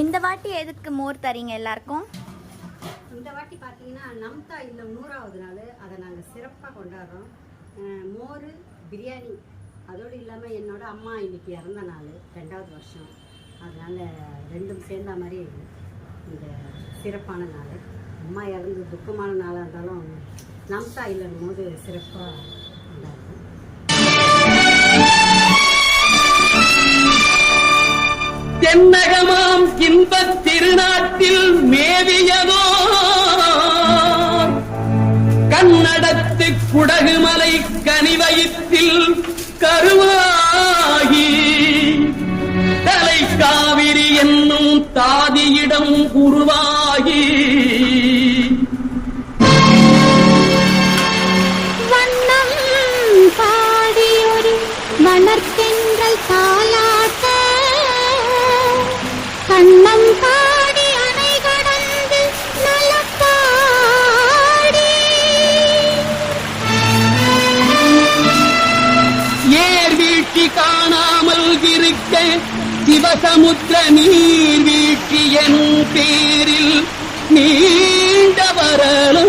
இந்த வாட்டி எதுக்கு மோர் தரீங்க எல்லாருக்கும்? இந்த வாட்டி பார்த்தீங்கன்னா நம்தா இல்லை நூறாவது நாள் அதை நாங்கள் சிறப்பாக கொண்டாடுறோம். மோர் பிரியாணி அதோடு இல்லாமல் என்னோட அம்மா இன்னைக்கு இறந்த நாள் ரெண்டாவது வருஷம். அதனால் ரெண்டும் சேர்ந்த மாதிரி இந்த சிறப்பான நாள். அம்மா இறந்து துக்கமான நாளாக இருந்தாலும் நம்தா இல்லம் போது சிறப்பாக கொண்டாடுறோம். தென்னகமாம் இன்பத் திருநாட்டில் மேவியதோ கண்ணடத்து குடகுமலை கனிவயிற்றில் கருவாகி தலை காவிரி என்னும் தாதியிடம் உருவாகி ஏர் காணாமல் இருக்க சிவசமுத்திர நீர் வீழ்ச்சி எனும் பேரில் நீண்ட வரலாறாய்.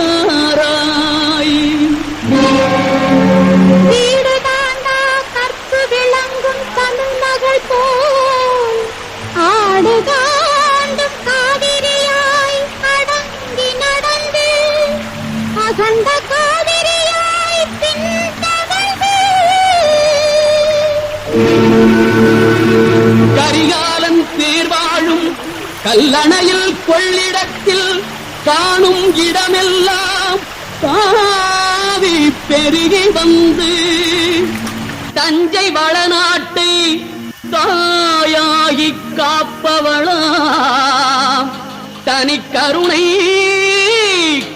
கல்லணையில் கொள்ளிடத்தில் காணும் இடமெல்லாம் தாவி பெருகி வந்து தஞ்சை வளநாட்டை தாயாகி காப்பவளாம். தனி கருணை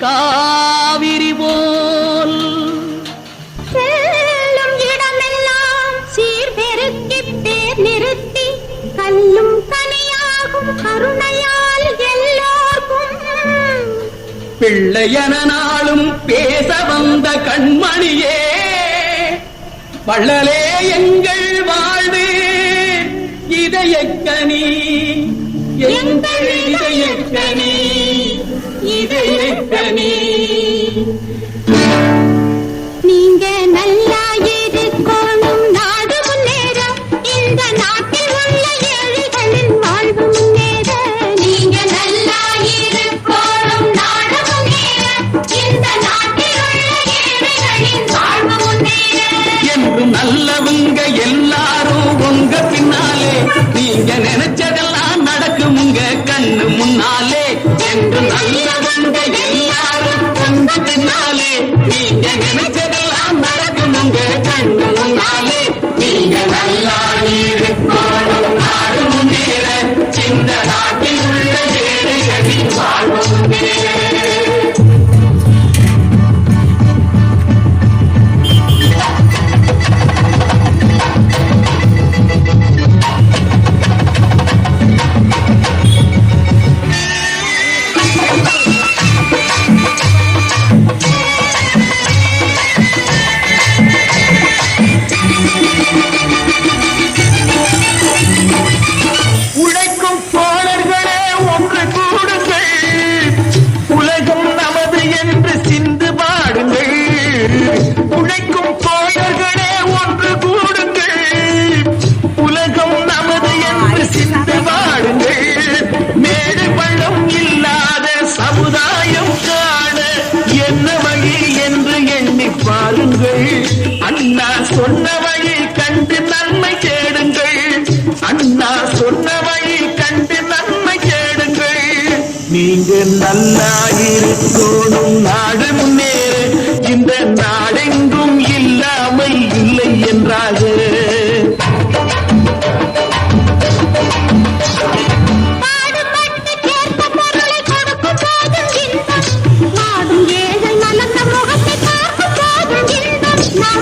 காவிரி போல். செல்லும் இடமெல்லாம் சீர்பெருக்கி பேர் நிறுத்தி கல்ல கருணையால் எல்லோர்க்கும். பிள்ளையன நாளும் பேச வந்த கண்மணியே வள்ளலே எங்கள் வாழ்வு இதயக்கனி எங்கள் இதயக்கனி இதயக்கனி கேளுங்கள் அண்ணா சொன்ன கண்டு நன்மை தேடுங்கள் அண்ணா சொன்ன கண்டு நன்மை தேடுங்கள் நீங்க நல்லா இருக்கணும் நாடு முன்னேறு. இந்த நாடெங்கும் இல்லாமல் இல்லை என்றாக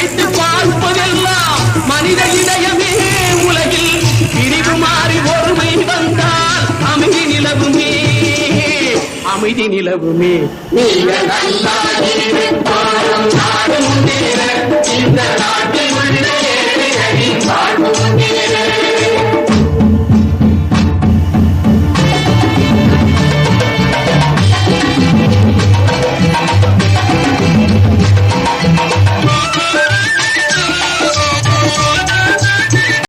நினைத்து பார்ப்பதெல்லாம் மனித இதயமே உலகில் பிரிவு மாறி ஒருமை வந்தால் அமைதி நிலவுமே. அமைதி நிலவுமே. இந்த நாட்டில்